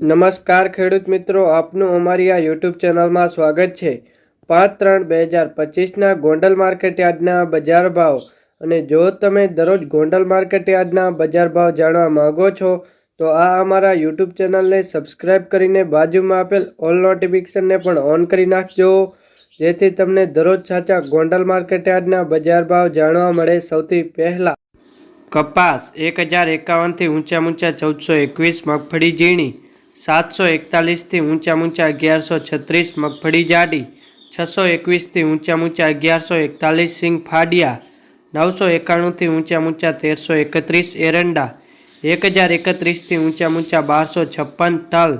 નમસ્કાર ખેડૂત મિત્રો, આપનું અમારી આ યુટ્યુબ ચેનલમાં સ્વાગત છે. પાંચ ત્રણ બે હજાર પચીસના ગોંડલ માર્કેટ યાર્ડના બજાર ભાવ. અને જો તમે દરરોજ ગોંડલ માર્કેટ યાર્ડના બજાર ભાવ જાણવા માંગો છો, તો આ અમારા યુટ્યુબ ચેનલને સબસ્ક્રાઈબ કરીને બાજુમાં આપેલ ઓલ નોટિફિકેશનને પણ ઓન કરી નાખજો. જેથી તમને દરરોજ સાચા ગોંડલ માર્કેટયાર્ડના બજાર ભાવ જાણવા મળે સૌથી પહેલાં. કપાસ એક હજાર એકાવનથી ઊંચા ઊંચા ચૌદસો એકવીસ મગફળી ઝીણી. સાતસો એકતાલીસથી ઊંચા ઊંચા અગિયારસો છત્રીસ મગફળી જાડી, છસો એકવીસથી ઊંચા ઊંચા અગિયારસો એકતાલીસ સિંગ ફાડિયા, નવસો એકાણુંથી ઊંચા ઊંચા તેરસો એકત્રીસ એરંડા એક હજાર એકત્રીસથી ઊંચા ઊંચા બારસો છપ્પન તલ,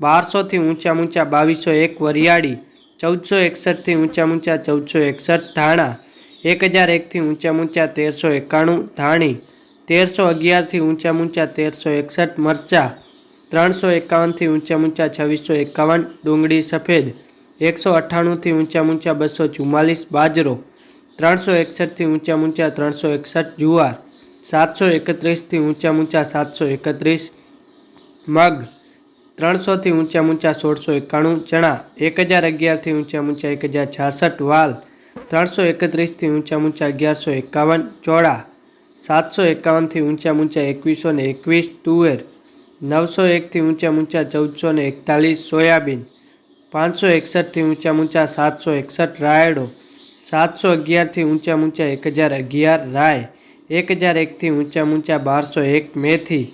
બારસોથી ઊંચા ઊંચા બાવીસો એક વરિયાળી, ચૌદસો એકસઠથી ઊંચા ઊંચા ચૌદસો એકસઠ ધાણા એક હજાર એકથી ઊંચા ઊંચા તેરસો એકાણું ધાણી, તેરસો અગિયારથી ઊંચા ઊંચા તેરસો એકસઠ મરચાં ત્રણસો એકાવનથી ઊંચા ઊંચા છવ્વીસો એકાવન ડુંગળી સફેદ એકસો અઠ્ઠાણુંથી ઊંચા ઊંચા બસો ચુમ્માલીસ બાજરો ત્રણસો એકસઠથી ઊંચા ઊંચા ત્રણસો એકસઠ જુવાર સાતસો એકત્રીસથી ઊંચા ઊંચા સાતસો એકત્રીસ મગ ત્રણસોથી ઊંચા ઊંચા સોળસો એકાણું ચણા એક હજાર અગિયારથી ઊંચા ઊંચા એક હજાર છાસઠ વાલ ત્રણસો એકત્રીસથી ઊંચા ઊંચા અગિયારસો એકાવન ચોળા સાતસો એકાવનથી ઊંચા ઊંચા એકવીસો ને એકવીસ તુવેર નવસો એકથી ઊંચા ઊંચા ચૌદસો ને એકતાલીસ સોયાબીન પાંચસો એકસઠથી ઊંચા ઊંચા સાતસો એકસઠ રાયડો સાતસો અગિયારથી ઊંચા ઊંચા એક હજાર અગિયાર રાય એક હજાર એકથી ઊંચા ઊંચા બારસો એક મેથી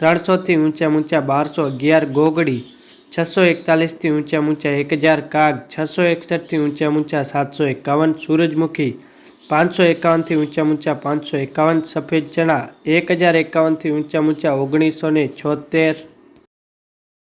ત્રણસોથી ઊંચા ઊંચા બારસો અગિયાર ગોગડી છસો એકતાલીસથી ઊંચા ઊંચા એક હજાર કાગ છસો એકસઠથી ઊંચા ઊંચા સાતસો એકાવન સૂરજમુખી પાંચસો એકાવનથી ઊંચા ઊંચા પાંચસો એકાવન સફેદ ચણા એક હજાર એકાવનથી ઊંચા ઊંચા ઓગણીસો ને છોતેર